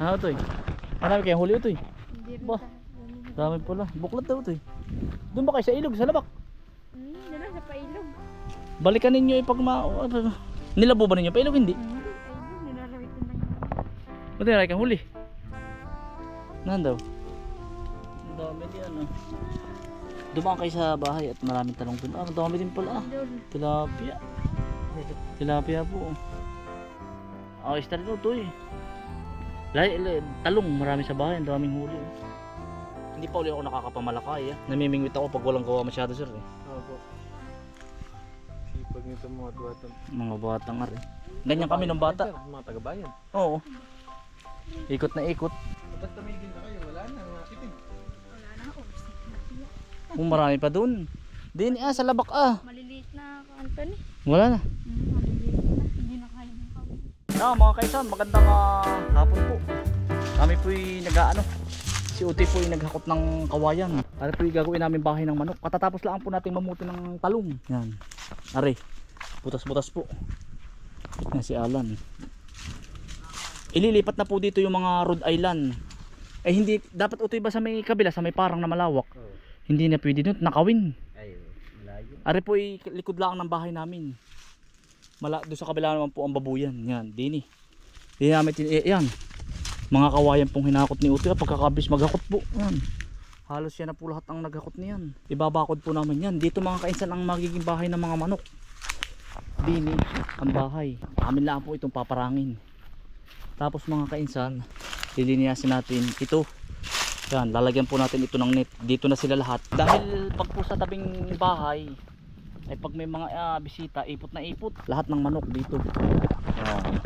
Ano to eh? Marami kayong huli ito eh. Ba? Dami pala. Buklat daw ito eh. Doon ba kayo sa ilog, sa labak? Hmm, dala sa pailog. Balikan ninyo eh pag ma... Nilabo ba ninyo? Pailog hindi. Hindi, pailog. Nilalawitan lang yun. Ba't nila kang huli? Naan daw? Ang dami din ano. Dumaan kayo sa bahay at maraming talong doon. Ah, dami din pala ah. Doon. Tilapia. Tilapia po. Ah, isda rin ito eh. Talong, marami sa bahay, ang daming huli. Hindi pa uli ako nakakapamalakay ah. Namimingwit ako pag walang gawa masyado sir eh. Opo. Sipag nito mga tuwatan. Mga batang ar eh. Ganyan kami nung bata. Mga taga-bayan. Oo. Ikot na ikot. Ba't tumigil na kayo? Wala na. Mga kitin. Wala na ako. Kung marami pa dun. Din ah, sa labak ah. Maliliit na ako, Anthony. Wala na. Hmm, maliliit na. Hindi na kaya ng kami. Ah, mga kaisan, magandang ah, hapon po. Kami po'y nag-ano. Si Uti po'y naghakot ng kawayan. Ano po'y gagawin namin bahay ng manok. Katatapos lang po nating mamuti ng talong. Yan. Are. Butas-butas po. Yan si Alan. Ililipat na po dito yung mga Rhode Island. Eh hindi, dapat Utoy ba sa may kabila, sa may parang na malawak? Oo. Hindi na pwede doon, nakawin. Ay, malayo. Are po ay likod lang ng bahay namin. Mala, doon sa kabila naman po ang babuyan. Yan, dini. Hindi namin tin eh, yan. Mga kawayan pong hinakot ni Utoy. Pagkakabis maghakot po. Yan. Halos yan na po lahat ang naghakot niyan. Ibabakod po namin yan. Dito mga kainsan ang magiging bahay ng mga manok. Dini, ang bahay. Amin lang po itong paparangin. Tapos mga kainsan, liliniyasin natin ito. Yan, lalagyan po natin ito ng net. Dito na sila lahat. Dahil pag po sa tabing bahay, ay pag may mga ah, bisita, ipot na ipot. Lahat ng manok dito. Yan.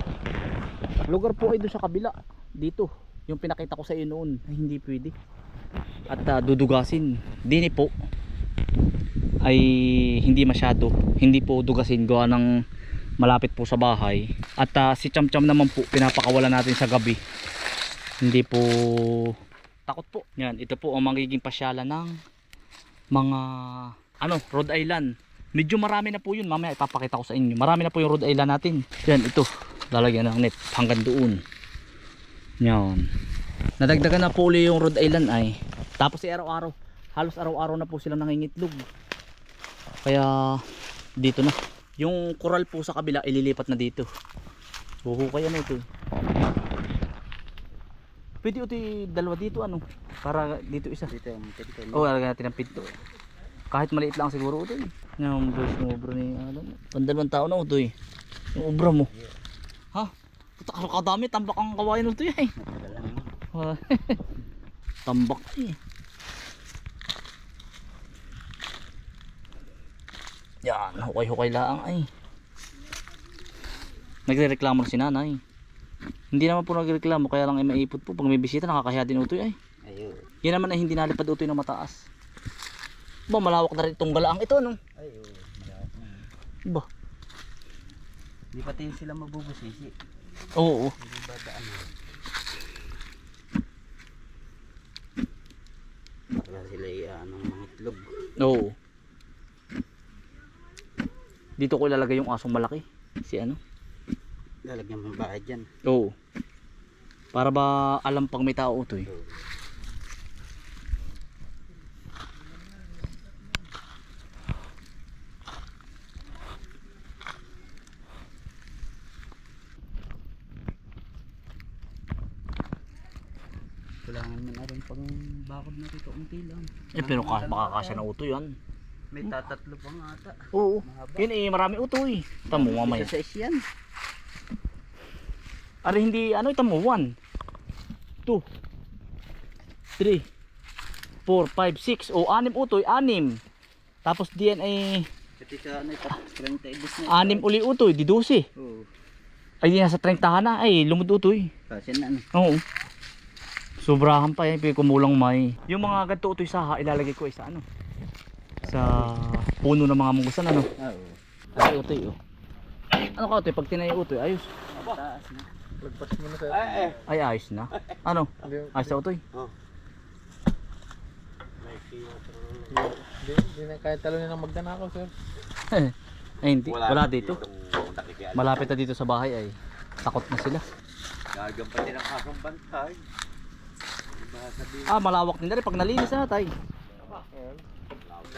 Lugar po ay doon sa kabila. Dito. Yung pinakita ko sa iyo noon. Ay hindi pwede. At ah, dudugasin. Dini po ay hindi masyado. Hindi po dugasin gawa ng malapit po sa bahay. At ah, si Cham Cham naman po pinapakawalan natin sa gabi. Hindi po takot po. Yan, ito po ang magiging pasyalan ng mga ano, Rhode Island. Medyo marami na po yun. Mamaya ipapakita ko sa inyo. Marami na po yung Rhode Island natin. Yan, ito. Lalagyan ng net hanggang doon. Yan. Nadagdagan na po uli yung Rhode Island ay. Tapos si araw-araw. Halos araw-araw na po sila nangingitlog. Kaya dito na. Yung coral po sa kabila ililipat na dito. Huhukay ano ito. Pwede ito dalawa dito ano. Para dito isa. Dito yung pinto. Oo, oh, lagyan natin ng pinto. Kahit maliit lang siguro ito eh. Yung boys ng ubra ni Alan. Pandalawang tao na ito eh. Yung ubra mo. Ha? Puta ka kadami, tambak ang kawayan nito eh. Tambak eh. Yan, hukay-hukay lang ay. Nagrereklamo na si nanay. Hindi naman po nagreklamo kaya lang ay maipot po. Pag may bisita nakakahiya din utoy ay. Ayun. Yan naman ay hindi nalipad utoy ng mataas. Ba, malawak na rin itong galaang ito, no? Ayun. Malawak na. Ba, Di pati sila mabubusisi. oo. oo. Hindi ba daan mo? Para sila ano mga itlog. Oo. Dito ko ilalagay yung asong malaki. Si ano? Lalagyan mo bahay dyan. Oo. Para ba alam pang may tao utoy? Kailangan mo na rin pang bakod na dito. Unti lang. Eh, pero ka, makakasya na utoy yan. May tatatlo pa nga ata. Oo. Mahaba. Yun eh, marami utoy. Tamo mamaya. Isa sa isyan. Ari hindi, ano ito mo? 1, 2, 3, 4, 5, 6. O, 6 utoy, 6. Tapos diyan ay Pati sa ano, tapos 30 ibus na. 6 uli utoy, di 12. Oo. Ay, di nasa 30 na. Ay, lumod utoy. Kasi na ano. Oo. Sobrahan pa yan, pero kumulang may. Yung mga ganito utoy saha, ilalagay ko ay sa ano? Sa puno ng mga munggusan, ano? Oo. Ay, utoy, oh. Ano ka utoy? Pag tinayo utoy, ayos. Taas na. Lagpas mo na sa... Ay, Ay, ayos na. Ano? Hindi, Ayos na utoy. hindi, hindi na kaya talunin ng magdanakaw, sir. Ay, hindi. Wala, dito. Malapit na dito sa bahay ay takot na sila. Gagampatin ang akong bantay. Ah, malawak din rin pag nalinis na tay.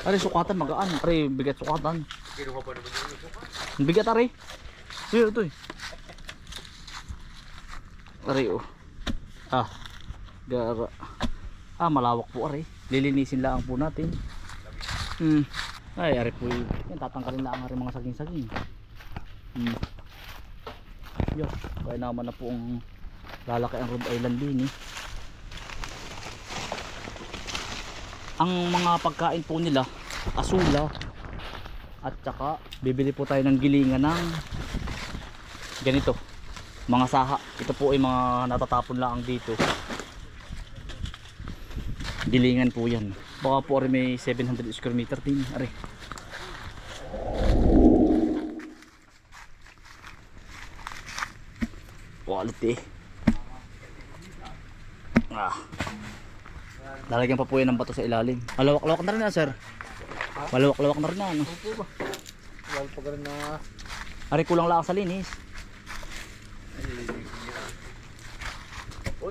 Ari sukatan magaan. Ari bigat sukatan. kinuha pa naman yung suka. Ang bigat ari. Ito eh. Ari oh. Ah. Gara. Ah, malawak po ari. Lilinisin lang po natin. Hmm. Ay, ari po yun. Yan, tatangkalin lang ari mga saging-saging. Hmm. Yo, kaya naman na po ang lalaki ang Rhode Island din eh. Ang mga pagkain po nila, asula, at saka bibili po tayo ng gilingan ng ganito mga saha. Ito po ay mga natatapon lang dito. Gilingan po yan. Baka po rin may 700 square meter din are quality ah lalagyan pa po yan ng bato sa ilalim malawak-lawak na rin na sir malawak-lawak na rin na ano Opo ba? Wala pa rin na Ari kulang lang sa linis.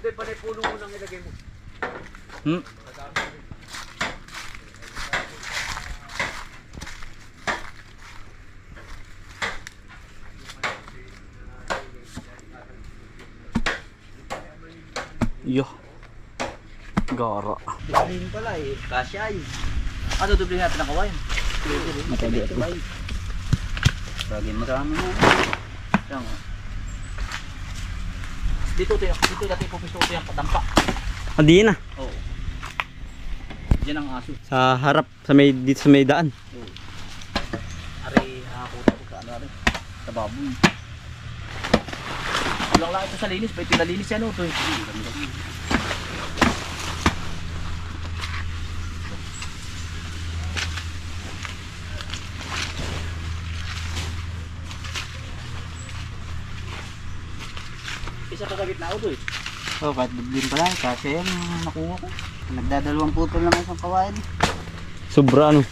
Di pa na puno mo nang ilagay mo. Hmm. Yo. Gara. Bilhin pala eh. Kasya eh. Ano doble natin ang kawain? Matali ito. Bagay marami mo. Yan. oh. Dito tayo, dito natin pupisto ito yung padampa. Andi na. Oo. Diyan ang aso. Sa harap, sa may, dito sa may daan. Ari, hakakuta ko sa ano rin. Sa baboy. Kulang lang ito sa linis. Ba ito nalinis yan o. Ito. Isa pa sa gitna eh. Oh, kahit biblin pala. Kasi yan yung nakuha ko. Nagdadalawang putol lang isang kawain. Sobra ano.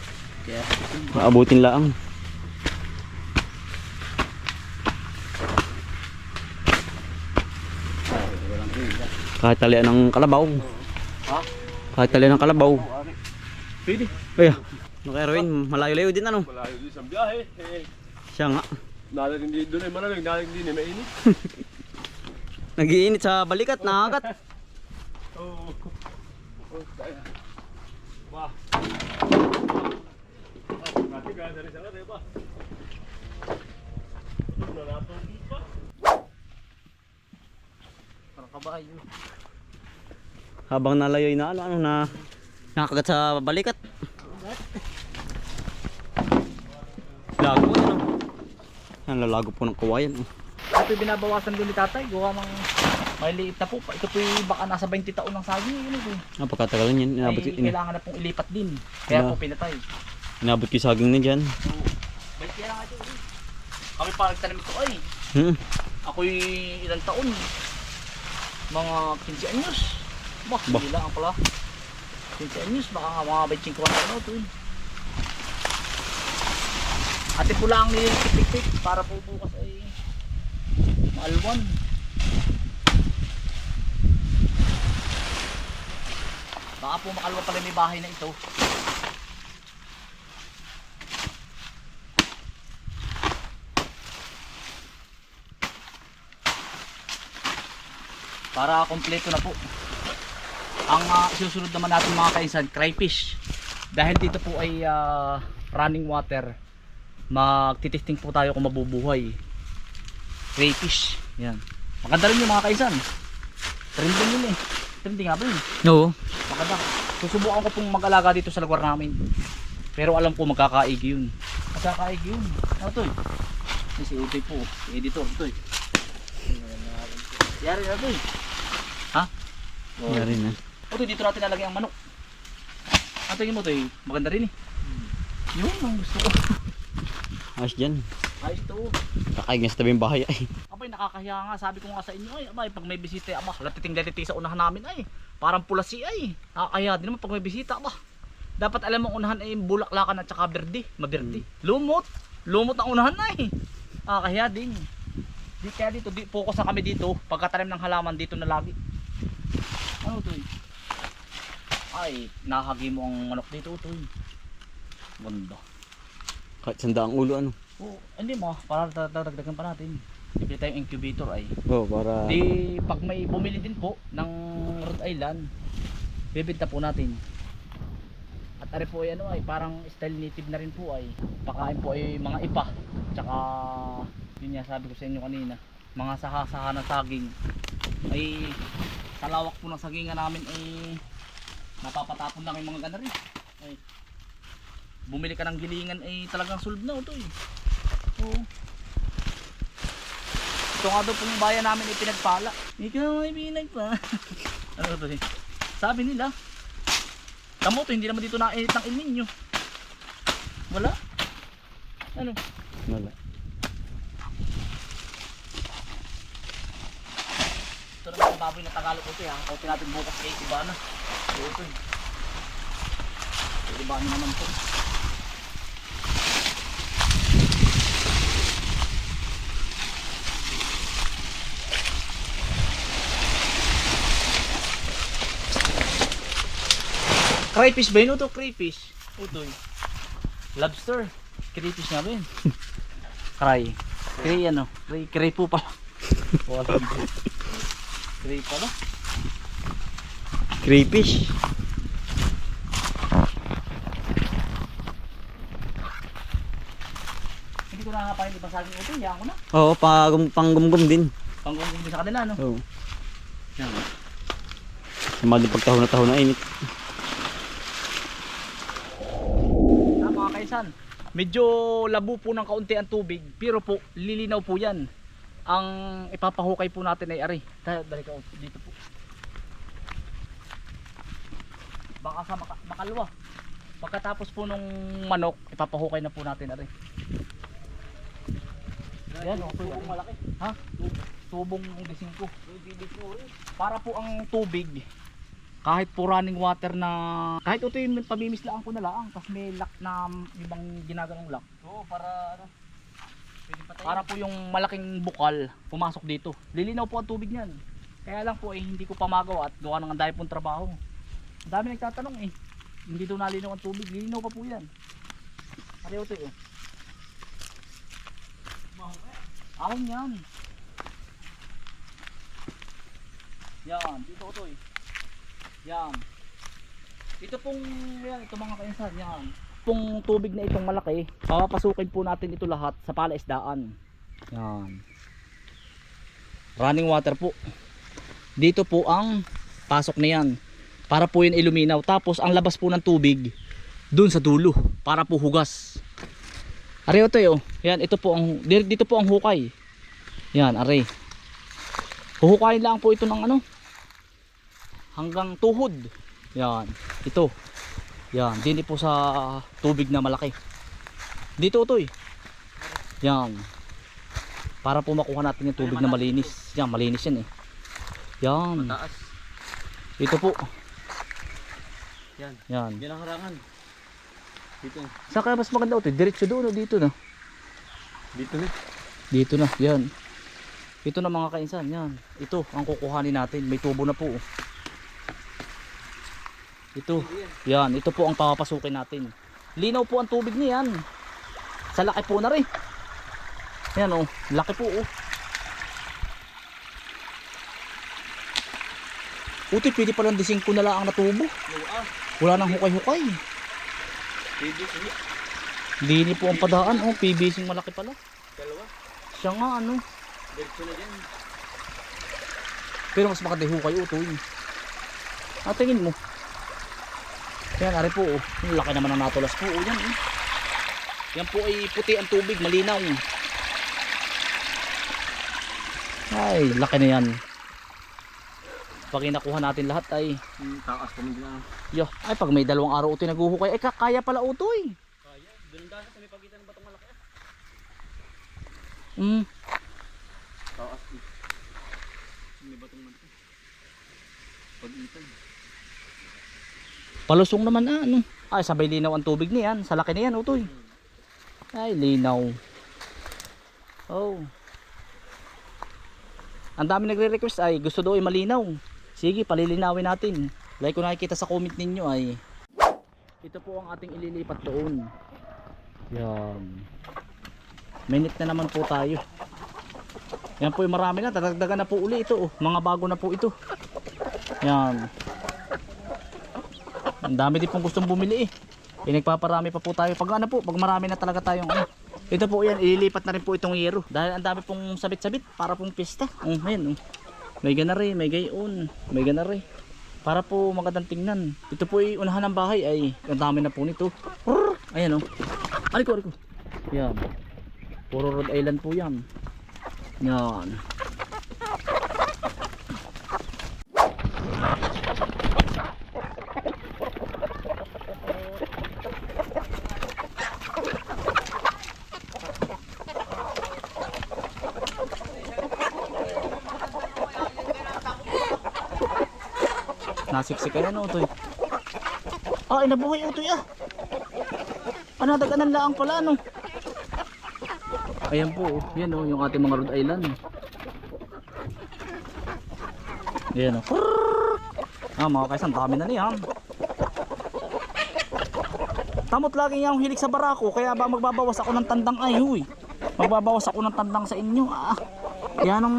Kaya, Maabutin lang. Kahit talian ng kalabaw. Ha? Kahit talian ng kalabaw. Pwede. Ay, ano kay Erwin? Malayo-layo din ano. Malayo din sa biyahe. Eh, Siya nga. nalang din doon ay malamig, nalang din ay mainit. Nagiinit sa balikat, nakagat. Oo. Oh, kaya. Wah. Mati ka dari sana Pak. Ano na nato pa? Parang kabayo. Habang nalayoy na ano, ano na nakagat sa balikat. Lago po ano. Ang po ng kawayan. oh. Ito binabawasan din ni tatay. Gawa ng may liit na po. Ito po baka nasa 20 taon ng saging. Yun ito. Napakatagal Ah, yan. Inabot, Ay, kailangan na pong ilipat din. Kaya Ano? po pinatay. inabot ko saging na dyan. Ba't kaya nga ito? eh. Kami pa nagtanim ito ay. Hmm. Ako'y ilang taon. Mga 15 anyos. Bah, Bah. hindi lang pala. 15 anyos, baka nga mga 25 na ano ito eh. Ate po lang nilipit para po bukas ay maalwan. Baka po makalwa pala may bahay na ito. para kompleto na po ang uh, susunod naman natin mga kainsan crayfish dahil dito po ay ah, running water magtitesting po tayo kung mabubuhay crayfish yan maganda rin yung mga kainsan trending yun eh trending nga ba yun Oo. maganda susubukan ko pong mag-alaga dito sa lugar namin pero alam ko magkakaigi yun magkakaigi yun ano to eh si Utoy po editor ito eh yari na to eh ha? Oh. Yan rin na. O to, dito natin nalagay ang manok. Ang tingin mo to eh, maganda rin eh. Yun ang gusto ko. Ayos dyan. Ayos to. Kakaig nga sa tabing bahay ay. Abay, nakakahiya nga. Sabi ko nga sa inyo ay, abay, pag may bisita, aba, latiting latiti sa unahan namin ay. Parang pulasi ay. Nakakahiya din naman pag may bisita, aba. Dapat alam mo unahan ay bulaklakan at saka berde. Maberde. Lumot. Lumot ang unahan na eh. Nakakahiya din. Di kaya dito, di, focus na kami dito. Pagkatanim ng halaman dito na lagi. Ano to? Ay, nahagi mo ang manok dito to. Ganda. Kahit sandaang ulo ano. Oo, hindi mo, para dadagdagan pa natin. Bibili tayong incubator ay. Oo, para... Di pag may bumili din po ng Rhode Island, bibenta po natin. At ari po ay ano ay parang style native na rin po ay. Pakain po ay mga ipa. Tsaka yun nga sabi ko sa inyo kanina, mga saha-saha ng saging ay sa lawak po ng sagingan namin ay napapatapon lang yung mga ganari. Ay, bumili ka ng gilingan ay talagang solve na ito eh. Oo. Ito nga daw pong bayan namin ay pinagpala. Ikaw ay pinagpala. ano to eh? Sabi nila, Tamo to, hindi naman dito nainit ng El Nino. Wala? Ano? Wala. Ito naman ang baboy na Tagalog ito ha. Kautin natin bukas kay Ibana. Ito eh. Kay Ibana naman to. Crayfish ba yun? Ito crayfish. Utoy. Lobster. Crayfish nga ba yun? Cray. Cray ano? Cray, cray po pala. Wala. Cray pala. Crayfish. Hindi ko nakakapain ibang saging ito. Yan ko na. Oo, pang, panggumgum din. Panggunggung din sa kanila no? Oo. Yan. Sama din pagtahon na tahon na init. Kaisan. Medyo labo po ng kaunti ang tubig. Pero po, lilinaw po yan. Ang ipapahukay po natin ay ari. Dali dali ka dito po. Baka sa maka, makalwa. Pagkatapos po nung manok, ipapahukay na po natin ari. Yan, oh, tubong malaki. Ha? Tubong gising ko. Para po ang tubig, kahit po running water na kahit ito yung pamimislaan ko na lang tapos may lock na ibang ginaganong lock. Oo, para ano. Para po yung malaking bukal pumasok dito. Lilinaw po ang tubig niyan. Kaya lang po eh hindi ko pa magawa at gawa ng dami pong trabaho. Ang dami nagtatanong eh hindi daw nalinaw ang tubig lilinaw pa po yan. Pareho to eh. Ahon yan. Yan dito ko to eh yan. Ito pong, yan, ito mga kainsan, yan. Pong tubig na itong malaki, papapasukin po natin ito lahat sa palaisdaan. Yan. Running water po. Dito po ang pasok na yan. Para po yun iluminaw. Tapos ang labas po ng tubig, dun sa dulo. Para po hugas. Are ito eh, oh. Yan, ito po ang, dito po ang hukay. Yan, are. Huhukayin lang po ito ng ano, hanggang tuhod. Yan. Ito. Yan. Dini po sa tubig na malaki. Dito ito eh. Yan. Para po makuha natin yung tubig na malinis. Yan. Malinis yan eh. Yan. Taas. Ito po. Yan. Yan. Yan ang harangan. Dito. Saan kaya mas maganda ito? Diretso doon o dito na? Dito na. Dito na. Yan. Ito na mga kainsan. Yan. Ito ang kukuhanin natin. May tubo na po. oh. Ito. Yan. Ito po ang papapasukin natin. Linaw po ang tubig niyan. Sa laki po na rin. Yan oh. Laki po oh. Uti, pwede palang dising ko na lang ang natubo. Wala nang hukay-hukay. Pwede. Lini po ang padaan. Oh, PVC malaki pala. Dalawa. Siya nga ano. Diretso na dyan. Pero mas makati hukay utoy. Ah, tingin mo. Yan, ari po. Oh. Ang laki naman ng natulas po. Oh, yan. Eh. Yan po ay puti ang tubig. Malinaw. Ay, laki na yan. Pag inakuha natin lahat ay, Yung taas kami din ah. yo, ay pag may dalawang araw utoy naghuhukay, ay kakaya pala utoy. Kaya. Doon dahil sa may pagitan ng batong malaki. Mm. Taas. eh. May batong malaki. Pag-itan. Palusong naman ah, ano. Ay, sabay linaw ang tubig niyan. Sa laki na yan, utoy. Ay, linaw. Oh. ang dami nagre-request ay gusto daw ay malinaw. Sige, palilinawin natin. Like kung nakikita sa comment ninyo ay ito po ang ating ililipat doon. Yan. Minute na naman po tayo. Yan po yung marami na. Tatagdagan na po uli ito. Oh. Mga bago na po ito. Yan. Ang dami din pong gustong bumili eh. Pinagpaparami pa po tayo. Pag ano po, pag marami na talaga tayong ano. Ito po yan, ililipat na rin po itong yero. Dahil ang dami pong sabit-sabit para pong pista. Um, ayan, oh. May ganari, may gayon, may ganari. Para po magandang tingnan. Ito po ay unahan ng bahay ay ang dami na po nito. Prrr! Ayan oh. Aliko, aliko. Yan. Puro Rhode Island po yan. Yan. Nasiksik ayan oh, utoy. Ah, inabuhay utoy ah. Ano, daganan laang pala ano. Ayan po, oh. yan oh, yung ating mga Rhode Island. Ayan oh. Ah, mga kaisan, dami na niyan. Tamot lagi yung hilig sa barako, kaya ba magbabawas ako ng tandang ay huy. Magbabawas ako ng tandang sa inyo ah. Yan ang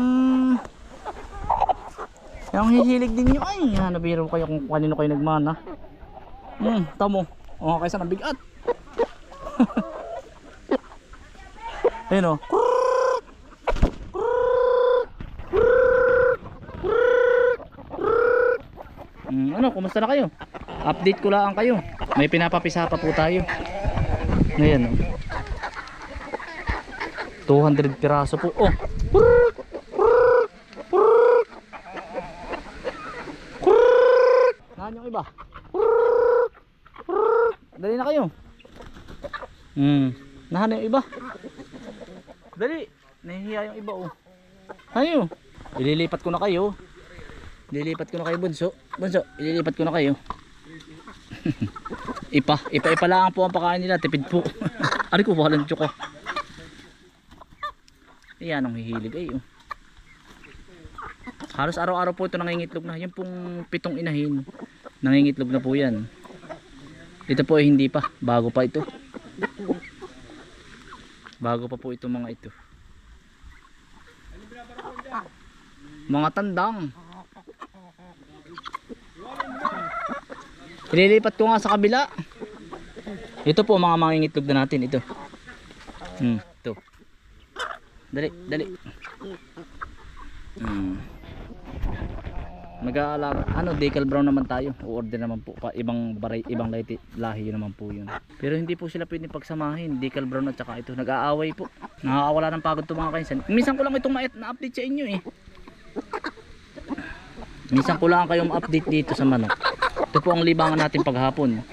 yung hihilig din nyo ay hanabiro kayo kung kanino kayo nagmana. Hmm, tamo. O kaysa ng bigat. Ayun o. Hmm, ano, kumusta na kayo? Update ko lang kayo. May pinapapisa pa po tayo. Ngayon o. 200 piraso po. Oh. Nahan yung iba. Dali na kayo. Hmm. Nahan yung iba. Dali. Nahihiya yung iba oh. Ayo. Ililipat ko na kayo. Ililipat ko na kayo bunso. Bunso, ililipat ko na kayo. ipa, ipa, ipa lang po ang pakain nila. Tipid po. Ari ko, walang tsuko. Ayan ang hihilig ay oh. Halos araw-araw po ito nangingitlog na. Yung pong pitong inahin, nangingitlog na po yan. Ito po ay hindi pa. Bago pa ito. Bago pa po ito mga ito. Mga tandang. Ililipat ko nga sa kabila. Ito po mga mangingitlog na natin. Ito. Hmm, ito. Dali, dali. Hmm. Mag-aalaga, ano, decal brown naman tayo. O-order naman po pa ibang baray, ibang lahi, lahi naman po yun. Pero hindi po sila pwedeng pagsamahin, decal brown at saka ito. Nag-aaway po. Nakakawala ng pagod to mga kainsan. Minsan ko lang itong ma- na-update sa inyo eh. Minsan ko lang kayong update dito sa manok. Ito po ang libangan natin paghapon.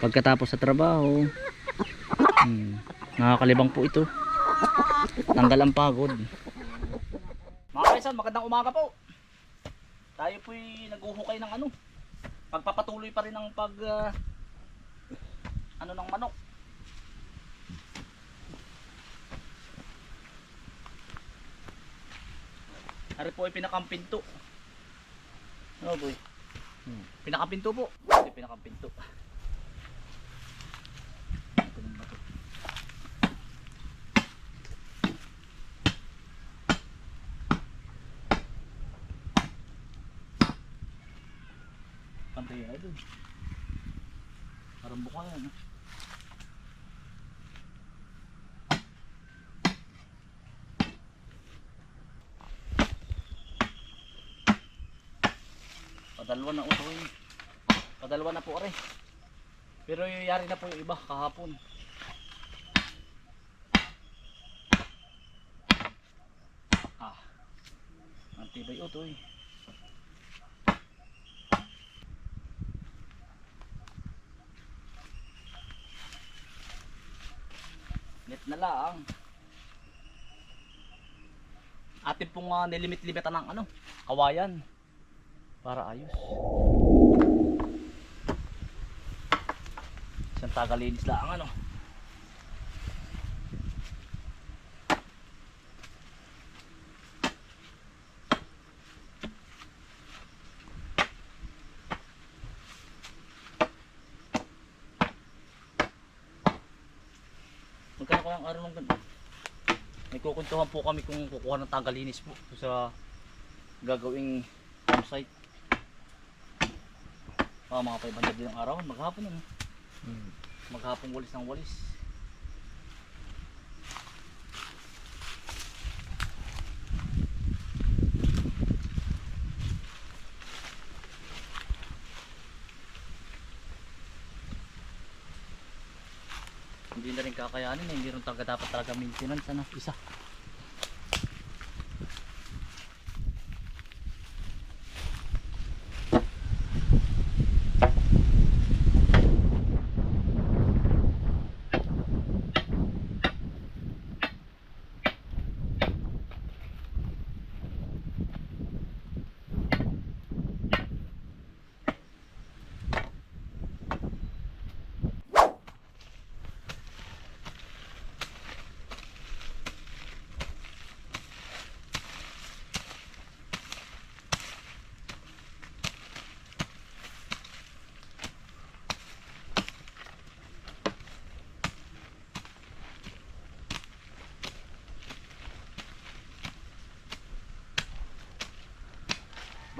Pagkatapos sa trabaho. Hmm, nakakalibang po ito. Tanggal ang pagod. Mga kaisan, magandang umaga po. Tayo po'y naghuhukay ng ano. Pagpapatuloy pa rin ng pag ah, ano ng manok. Ari po ay pinakampinto. Ano boy? Hmm. Pinakampinto po. Yung pinakampinto. Ito yung bato. Pantay na doon. Parang buka yan. ah. Padalwa na uto yun. Padalwa na po are. Pero yari na po yung iba kahapon. Ah. Antibay uto eh. Net na lang. Atin pong uh, nilimit-limitan ng ano, kawayan. Para ayos. Isang tagalinis lang ano. isang araw ng ganito. May kukuntuhan po kami kung kukuha ng tangkalinis po sa gagawing campsite. Ah, mga 500 din ang araw, maghapon ano. Maghapon walis ng walis. Hindi na rin kakayanin eh. Hindi rin talaga dapat talaga maintenance ano, isa.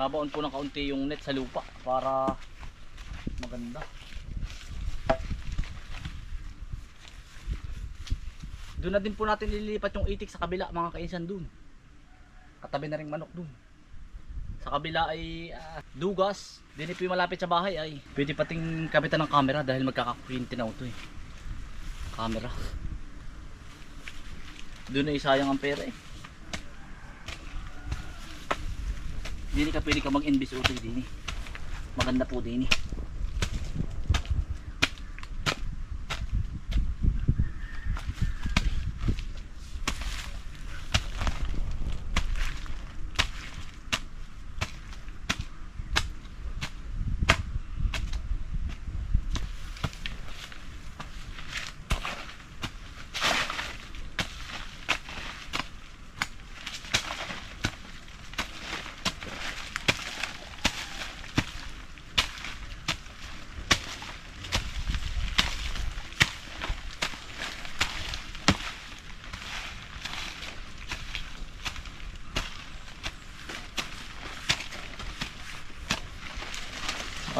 Babaon po ng kaunti yung net sa lupa para maganda. Doon na din po natin ililipat yung itik sa kabila mga kainsan doon. Katabi na rin manok doon. Sa kabila ay ah, dugas. Dini po malapit sa bahay ay pwede pating kapitan ng camera dahil magkakakwinti na ito eh. Camera. Doon ay sayang ang pera eh. Dini ka pwede ka mag-invest utoy dini. Maganda po dini.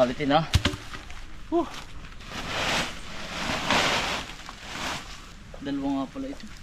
Quality na. Whew. Dalawa nga pala ito.